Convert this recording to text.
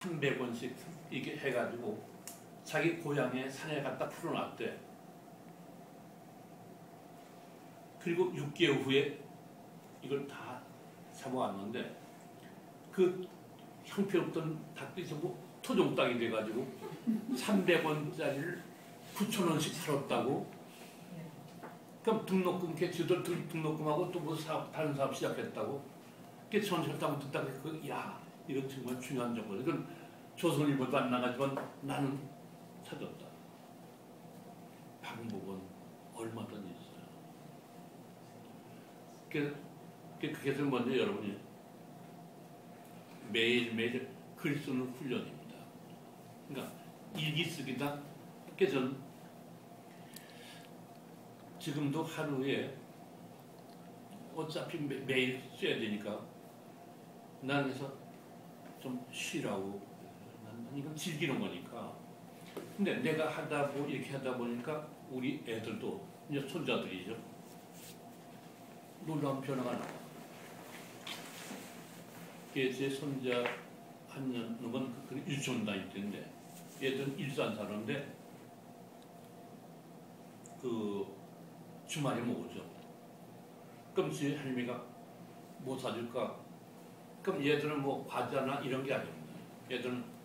300원씩 이게 해가지고 자기 고향에 산에 갖다 풀어놨대. 그리고 6개월 후에 이걸 다 잡아왔는데 그 형편없던 닭들이 전부 토종 땅이 돼가지고 300원짜리를 9천원씩 팔았다고 그럼 등록금 개치들 등록금하고 또 뭐 사업 다른 사업 시작했다고 그게 전설다고 듣다가 그야 이건 정말 중요한 정보다 이건 조선일보도 안 나가지만 나는 찾았다. 방법은 얼마든지 있어요. 그, 그, 그것을 먼저 여러분이 매일매일 글 쓰는 훈련입니다. 그러니까 일기 쓰기다. 전 지금도 하루에 어차피 매, 매일 써야 되니까 난 그래서 좀 쉬라고 난 이건 즐기는 거니까 근데 내가 하다 보 이렇게 하다 보니까 우리 애들도 이제 손자들이죠 놀라운 변화가 나와 그게 제 손자 한 놈은 그 유치원 다닐 때인데 얘들은 일산 사는데 그 주말에. 그럼 지 할미가 뭐 사줄까? 그럼 얘들은 뭐 과자나 이런 게 아닙니다. 얘들은